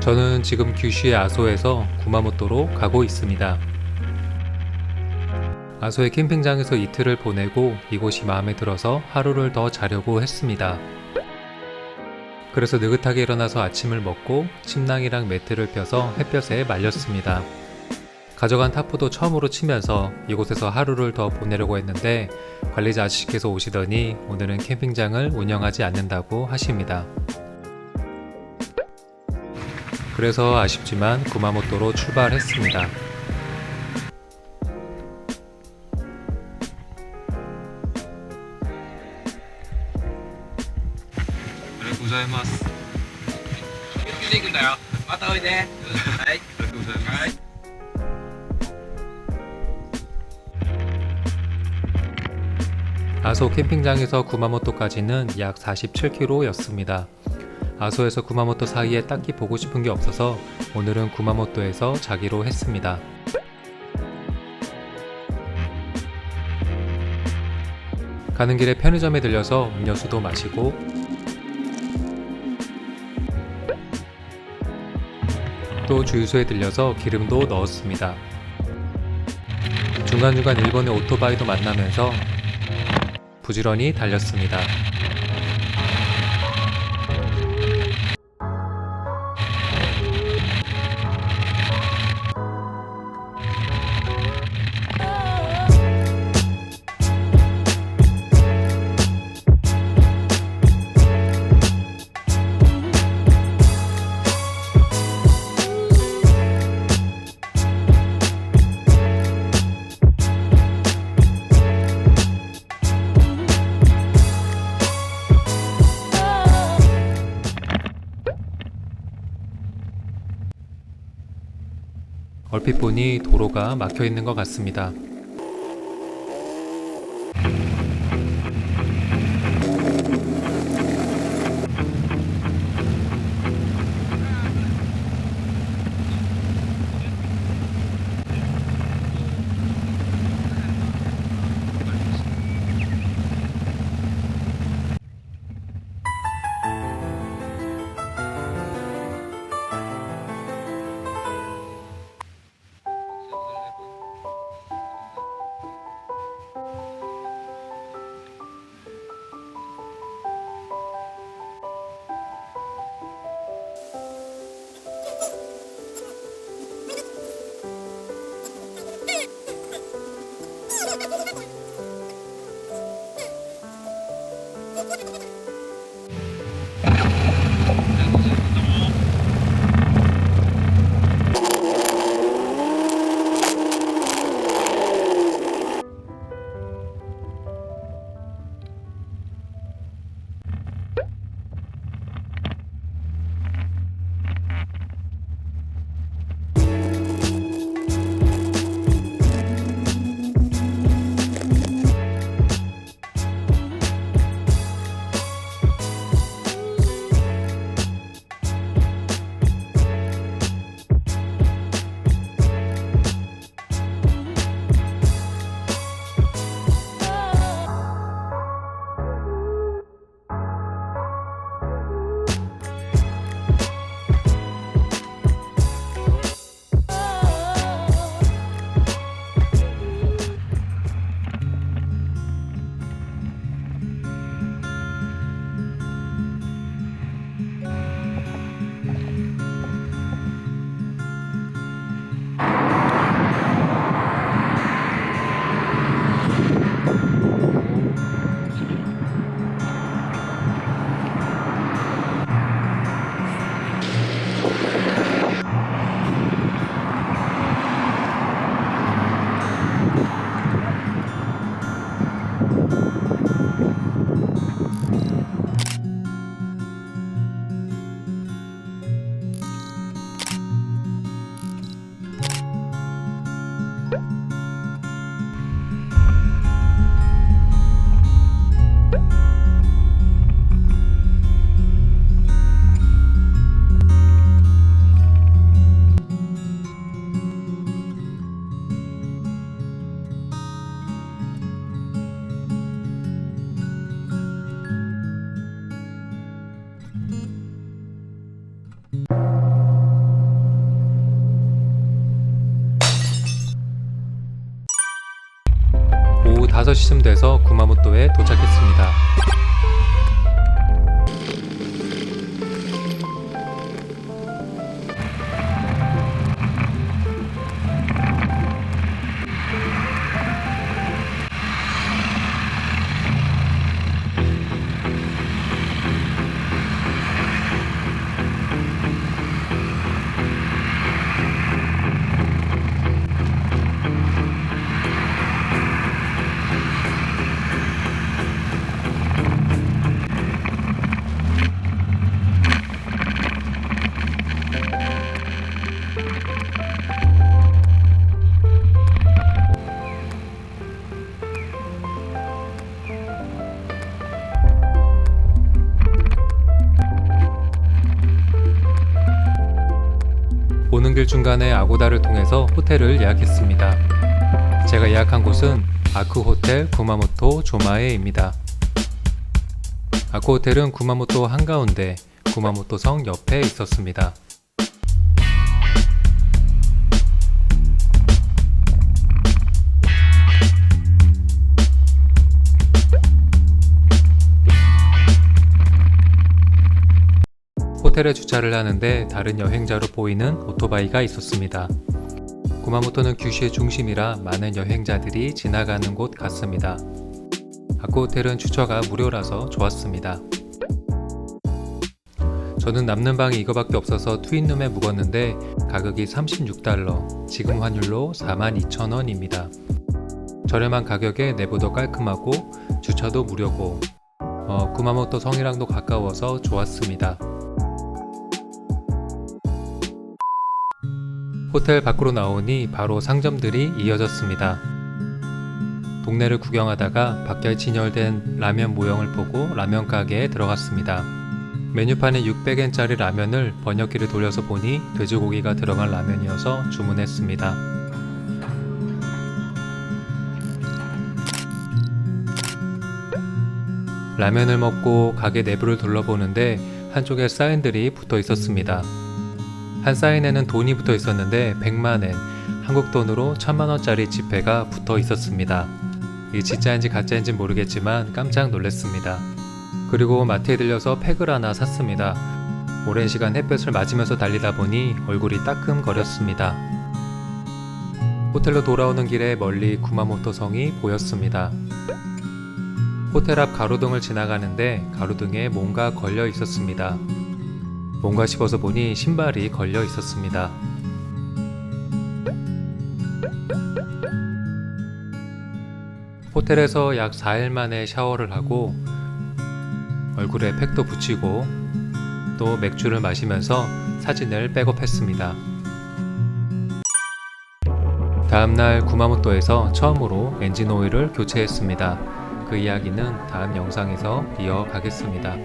저는 지금 규슈의 아소에서 구마모토로 가고 있습니다. 아소의 캠핑장에서 이틀을 보내고 이곳이 마음에 들어서 하루를 더 자려고 했습니다. 그래서 느긋하게 일어나서 아침을 먹고 침낭이랑 매트를 펴서 햇볕에 말렸습니다. 가져간 타프도 처음으로 치면서 이곳에서 하루를 더 보내려고 했는데 관리자 아저씨께서 오시더니 오늘은 캠핑장을 운영하지 않는다고 하십니다. 그래서 아쉽지만 구마모토로 출발했습니다. 네, 아소 네, 캠핑장에서 구마모토까지는 약 47km였습니다. 아소에서 구마모토 사이에 딱히 보고 싶은 게 없어서 오늘은 구마모토에서 자기로 했습니다. 가는 길에 편의점에 들려서 음료수도 마시고 또 주유소에 들려서 기름도 넣었습니다. 중간중간 일본의 오토바이도 만나면서 부지런히 달렸습니다. 얼핏 보니 도로가 막혀 있는 것 같습니다. 5시쯤 돼서 구마모토에 도착했습니다. 오는 길 중간에 아고다를 통해서 호텔을 예약했습니다. 제가 예약한 곳은 아크 호텔 구마모토 조마에입니다. 아크 호텔은 구마모토 한가운데 구마모토 성 옆에 있었습니다. 호텔에 주차를 하는데 다른 여행자로 보이는 오토바이가 있었습니다. 구마모토는 규슈의 중심이라 많은 여행자들이 지나가는 곳 같습니다. 아쿠 호텔은 주차가 무료라서 좋았습니다. 저는 남는 방이 이거밖에 없어서 트윈룸에 묵었는데 가격이 36달러, 지금 환율로 42,000원입니다. 저렴한 가격에 내부도 깔끔하고 주차도 무료고 어, 구마모토 성이랑도 가까워서 좋았습니다. 호텔 밖으로 나오니 바로 상점들이 이어졌습니다. 동네를 구경하다가 밖에 진열된 라면 모형을 보고 라면 가게에 들어갔습니다. 메뉴판에 600엔짜리 라면을 번역기를 돌려서 보니 돼지고기가 들어간 라면이어서 주문했습니다. 라면을 먹고 가게 내부를 둘러보는데 한쪽에 사인들이 붙어 있었습니다. 한 사인에는 돈이 붙어 있었는데 100만엔, 한국 돈으로 1000만원짜리 지폐가 붙어 있었습니다. 이게 진짜인지 가짜인지 모르겠지만 깜짝 놀랐습니다. 그리고 마트에 들려서 팩을 하나 샀습니다. 오랜 시간 햇볕을 맞으면서 달리다 보니 얼굴이 따끔거렸습니다. 호텔로 돌아오는 길에 멀리 구마모토 성이 보였습니다. 호텔 앞 가로등을 지나가는데 가로등에 뭔가 걸려 있었습니다. 뭔가 싶어서 보니 신발이 걸려 있었습니다. 호텔에서 약 4일 만에 샤워를 하고 얼굴에 팩도 붙이고 또 맥주를 마시면서 사진을 백업했습니다. 다음날 구마모토에서 처음으로 엔진 오일을 교체했습니다. 그 이야기는 다음 영상에서 이어가겠습니다.